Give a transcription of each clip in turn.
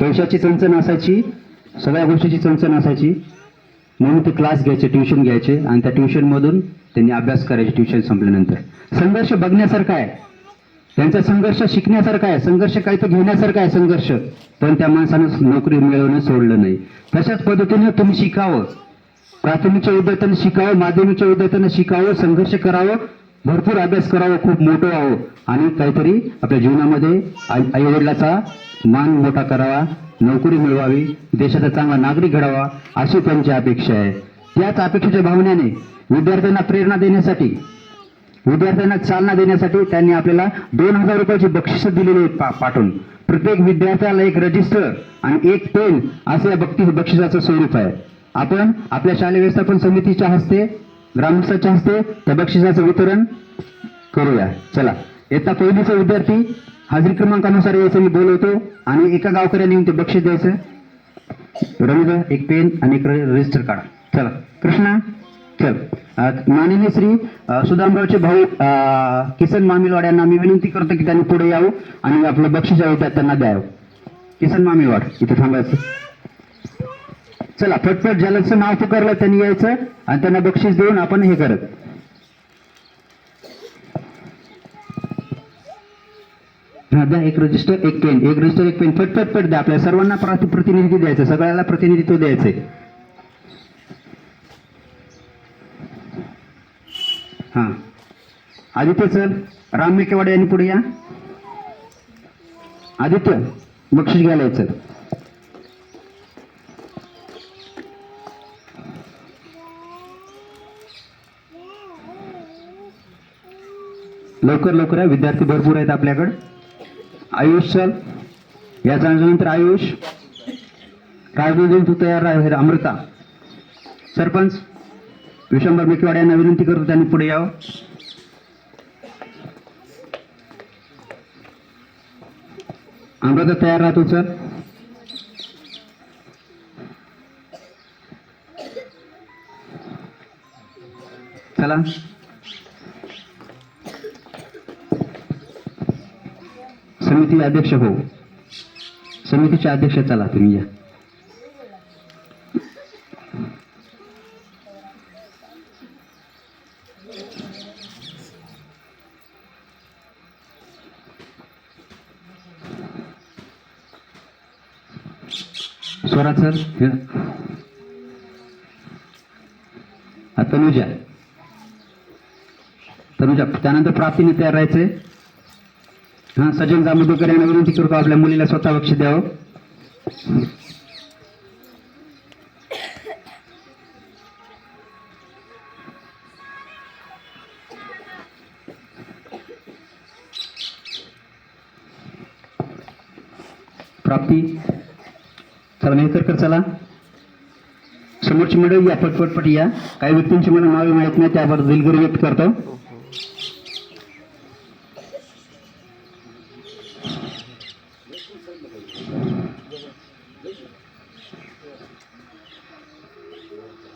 पैशाची चणचण असायची सगळ्या गोष्टीची चणचण असायची. म्हणून ते क्लास घ्यायचे ट्युशन घ्यायचे आणि त्या ट्युशनमधून त्यांनी अभ्यास करायचे ट्युशन संपल्यानंतर. संघर्ष बघण्यासारखा आहे. त्यांचा संघर्ष शिकण्यासारखा आहे. संघर्ष काही तर घेण्यासारखा आहे संघर्ष. पण त्या माणसानं नोकरी मिळवणं सोडलं नाही. तशाच पद्धतीनं तुम्ही शिकावं. प्राथमिकच्या विद्यार्थ्यांना शिकावं माध्यमिकच्या विद्यार्थ्यांना शिकावं संघर्ष करावं. भरपूर अभ्यास करावं खूप मोठं व्हावं. आणि काहीतरी आपल्या जीवनामध्ये आई वडिलाचा मान मोठा करावा नोकरी मिळवावी देशाचा चांगला नागरिक घडावा अशी त्यांची अपेक्षा आहे. त्याच अपेक्षेच्या भावनेने विद्यार्थ्यांना प्रेरणा देण्यासाठी विद्यार्थ्यांना चालना देण्यासाठी त्यांनी आपल्याला दोन हजार रुपयाची बक्षिसं दिलेली आहेत पा पाठवून. प्रत्येक विद्यार्थ्याला एक रजिस्टर आणि एक पेन असं या बक्षीस बक्षिसाचं स्वरूप आहे. आपण आपल्या शालेय व्यवस्थापन समितीच्या हस्ते ग्रामस्थाच्या हस्ते त्या बक्षिसाचं वितरण करूया. चला. येता पहिलीचा विद्यार्थी हाजरी क्रमांकानुसार यायचं मी बोलवतो आणि एका गावकऱ्याने येऊन ते बक्षीस द्यायचं. रवीदा एक पेन आणि एक रजिस्टर काढा. चला. कृष्णा चल. अ, माननीय श्री सुदामरावचे भाऊ किसन मामिलवाड यांना मी विनंती करतो की त्यांनी पुढे यावं आणि आपलं बक्षीस आहे त्यांना द्यावं. किसन मामिलवाड इथे थांबायचं. चला फटफट ज्याचं नाव पुकारलं त्यांनी यायचं आणि त्यांना बक्षीस देऊन आपण हे करत. द्या एक रजिस्टर एक पेन एक रजिस्टर एक पेन फटफट फट द्या. आपल्या सर्वांना प्रति- प्रतिनिधी द्यायचं सगळ्याला प्रतिनिधित्व द्यायचंय. हा. आदित्य सर राम मेकेवाडे यांनी पुढे या. आदित्य बक्षीस घ्यायला यायचं लवकर लवकर या विद्यार्थी भरपूर आहेत आपल्याकडं. आयुष सर. याच्या नंतर आयुष. राजनंदन तू तयार आहे अमृता. सरपंच विशंभर मेकवाड यांना विनंती करतो त्यांनी पुढे यावं. अमृता तयार राहतो सर. चला. समिती अध्यक्ष हो समितीचे अध्यक्ष चला तुम्ही या. स्वराज सर तनुजा. तनुजा त्यानंतर प्राप्तीने तयार राहायचंय. हा सचिन जांभूळकर यांना विनंती करतो आपल्या मुलीला स्वतः लक्ष द्यावं? प्राप्ती चला मेहकरकर चला. समोरची मॅडम या पटपटपट या. काही व्यक्तींची मला नावे माहीत नाही त्याबद्दल दिलगिरी व्यक्त करतो.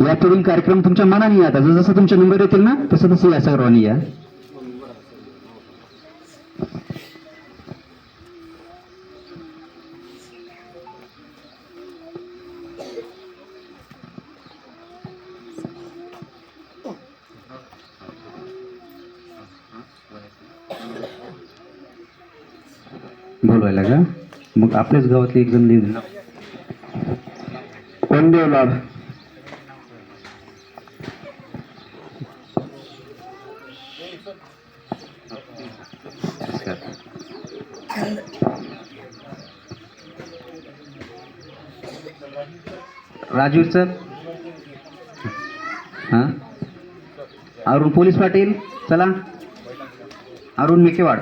या कार्यक्रम तुमच्या मनाने या. आता जसं जसं तुमचे नंबर येतील ना तसं तसं या सर्वांनी या. बोलवायला का? मग आपल्याच गावातली एक जण लिहिलं कोण राजू सर? हा? अरुण पोलीस पाटील? चला. अरुण मेकेवाड.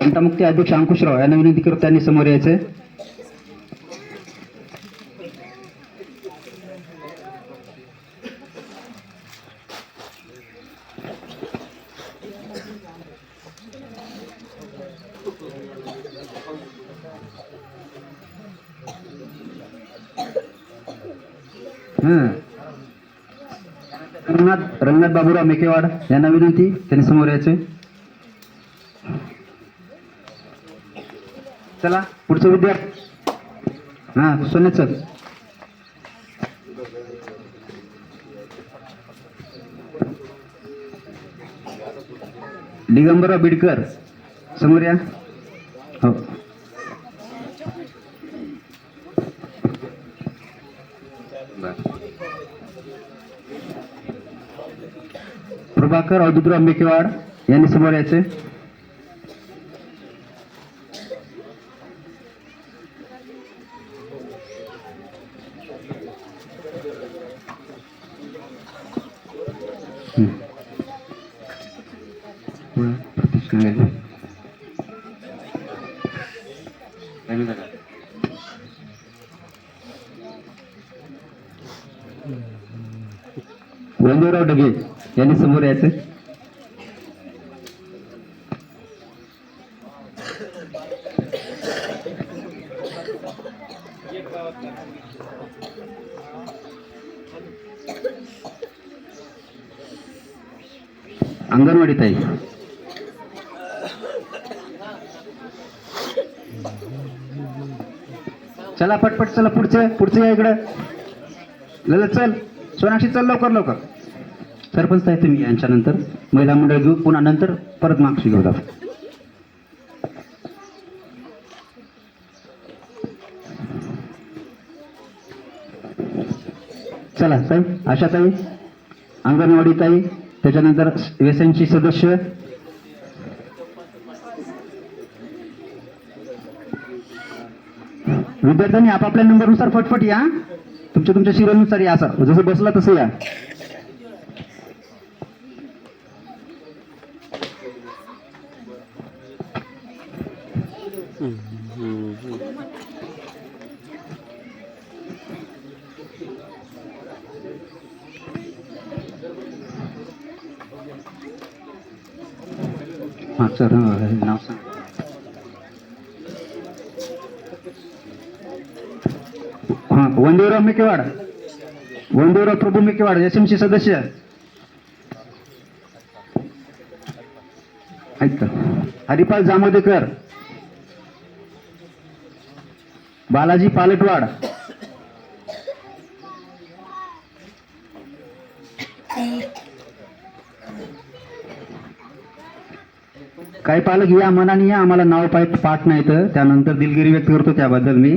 तंटामुक्ती अध्यक्ष अंकुशराव यांना विनंती करतो त्यांनी समोर यायचंय. रंगनाथ रंगनाथ बाबूराव मेकेवाड यांना विनंती त्यांनी समोर यायचे चला पुढचं विद्यार्थी. हा सोन्या सर. दिगंबरराव बिडकर समोर या. हो. प्रभाकर अवधूतराव मेकेवाड यांनी समोर यायचे. हम्म. डगे यांनी समोर यायचे अंगणवाडी ताई. चला पटपट चला पुढचं पुढचं या इकडं. ललत चल. सोनाक्षी चल लवकर लवकर. सरपंच ताई तुम्ही यांच्यानंतर. महिला मंडळ घेऊ पुन्हा नंतर परत मागशी घेऊ आपण. चला ताई. आशा ताई अंगणवाडी ताई. त्याच्यानंतर व्यसनशी सदस्य. विद्यार्थ्यांनी आपापल्या नंबरनुसार फटफट या. तुमच्या तुमच्या शिरोनुसार या सर जसं बसला तसं या. हा सर हे नाव सांग. हा वंदेवराव मेकेवाड. वंदेवराव प्रभू मेकेवाड एस सदस्य. ऐक हरिपाल जामोदेकर. बालाजी पालटवाड. काही पालक या मनाने या आम्हाला नाव पाठ पाठ नाही तर त्यानंतर दिलगिरी व्यक्त करतो त्याबद्दल मी.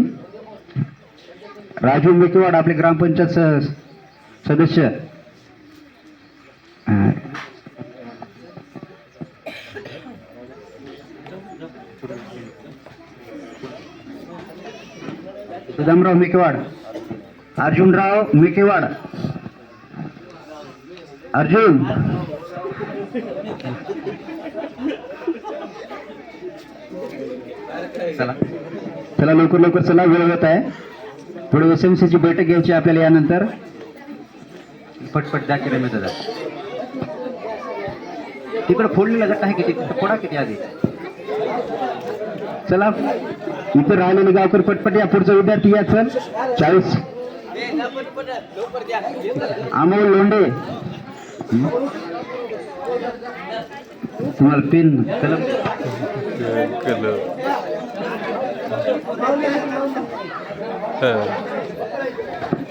राजू मेकेवाड आपले ग्रामपंचायत सदस्य. सुदामराव मेकेवाड अर्जुनराव मेकेवाड अर्जुन. चला. चला लवकर लवकर चला वेळ होत आहे. थोडी एस एम ची बैठक घ्यायची आपल्याला यानंतर. पटपट जा केलं मी दादा तिकडे फोडलेला गट आहे किती? फोडा किती आधी? चला. इथे राहिलेले गावकर पटपट या. पुढचा विद्यार्थी या चल. चाळीस. अमोल हं? तुम्हाला पेन कलम.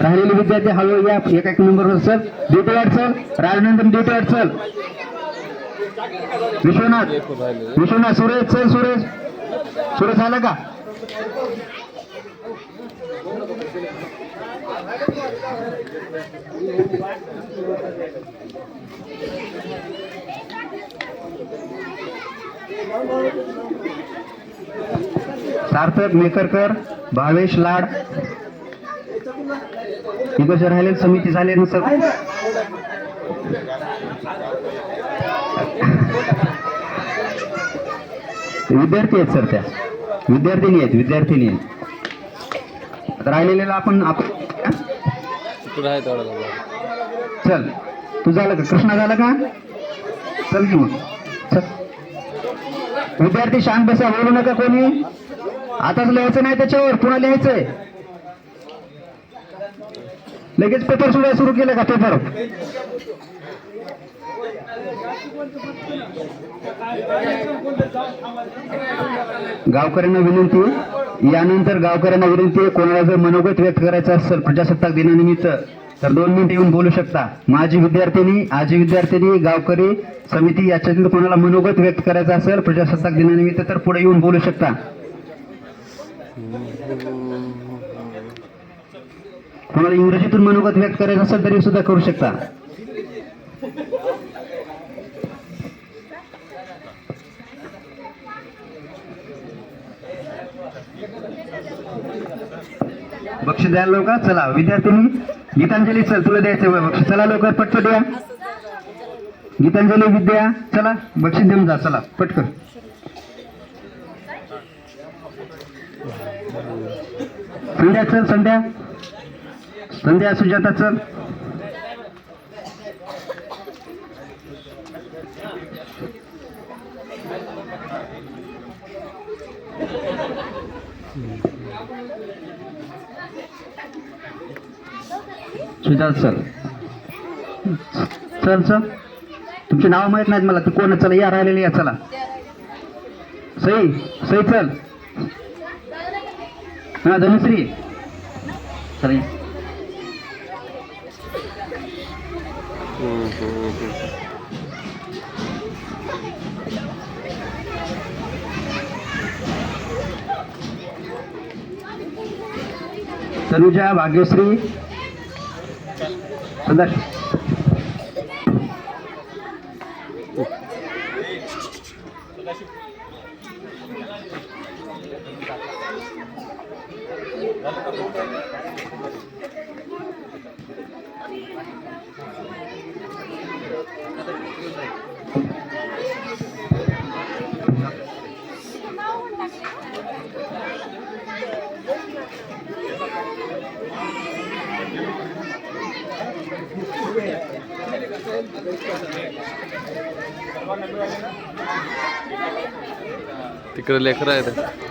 राहिलेले विद्यार्थी हळू या एक एक नंबरवर सर. ड्युटी वाट चल राजनंदन ड्युटी वाट चल विश्वनाथ. विश्वनाथ सुरेश चल सुरेश. सुरेश आला का? सार्थक मेकरकर भावेश लाड. इकडचे राहिले समिती झाले ना सर विद्यार्थी आहेत सर त्या. विद्यार्थिनी आहेत विद्यार्थिनी आहेत. आता राहिलेल्याला आपण चल. तू झालं का? कृष्णा झाला का? चल की मग. चल. विद्यार्थी शांत बसा बोलू नका कोणी. आताच लिहायचं नाही त्याच्यावर पुन्हा लिहायचंय. लगेच पेपर सुद्धा सुरू केलं का पेपर गावकऱ्यांना विनंती यानंतर गावकऱ्यांना विनंती कोणाला जर मनोगत व्यक्त करायचं असेल प्रजासत्ताक दिनानिमित्त तर दोन मिनिट येऊन बोलू शकता. माजी विद्यार्थिनी आजी विद्यार्थिनी गावकरी समिती याच्यातील कोणाला मनोगत व्यक्त करायचं असेल प्रजासत्ताक दिनानिमित्त तर पुढे येऊन बोलू शकता. कोणाला इंग्रजीतून मनोगत व्यक्त करायचं असेल तरी सुद्धा करू शकता बक्षीस द्यायला लवकर चला. विद्यार्थिनी गीतांजली चल तुला द्यायचं बघ बक्षीस. चला लवकर पटकन द्या गीतांजली विद्या चला. बक्षीस देऊन जा चला. पटकन. संध्या चल संध्या. संध्या सुजाता चल. सुजाता चल चल सर तुमचे नाव माहीत नाहीत मला ते कोण चला या राहिलेली या चला. सई सई चल हा धनुश्री. चला या. तनुजा भाग्यश्री and that's तिकडे लेकरं आहेत.